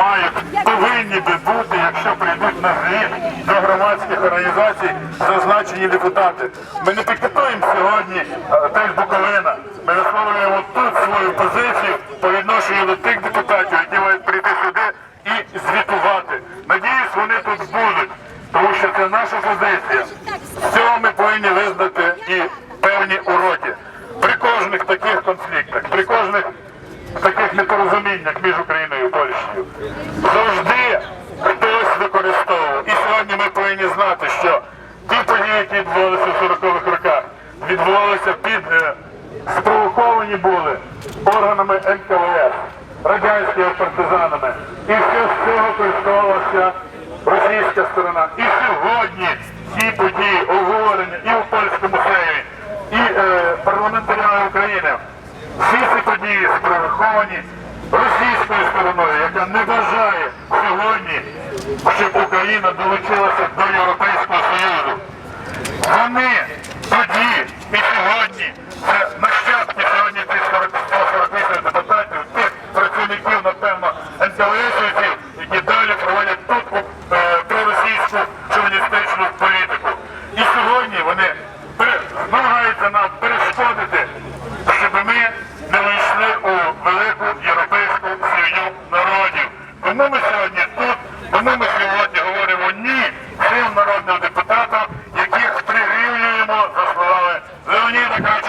мають, повинні би бути, якщо прийдуть на звіт до громадських організацій, зазначені депутати. Ми не пікетуємо сьогодні е, теж Буковина. Ми висловлюємо тут свою позицію по відношенню до тих депутатів, які мають прийти сюди і звітувати. Надіюсь, вони тут будуть, тому що це наша позиція. З цього ми повинні визнати і певні уроки. При кожних таких конфліктах, при кожних таких непорозуміннях між Україною завжди хтось використовував. І сьогодні ми повинні знати, що ті події, які відбувалися в 40-х роках, відбувалися під е, спровоковані були органами НКВС, радянськими партизанами. І все з цього користувалася російська сторона. І сьогодні ці події обговорені і у польському сеймі, і е, парламентарями України. Всі ці події спровоковані російською стороною, яка не бажає сьогодні, щоб Україна долучилася до Європейського Союзу. Вони тоді і сьогодні, це нащадки сьогодні цих 48 депутатів, тих працівників, напевно, НКВСівців, які далі проводять тут е, проросійську шовіністичну політику. І сьогодні вони намагаються нам перешкодити, щоб ми не вийшли у велику європейську. Тому ми сьогодні тут, тому ми сьогодні говоримо ні цим народним депутатам, яких прирівнюємо словами Леоніда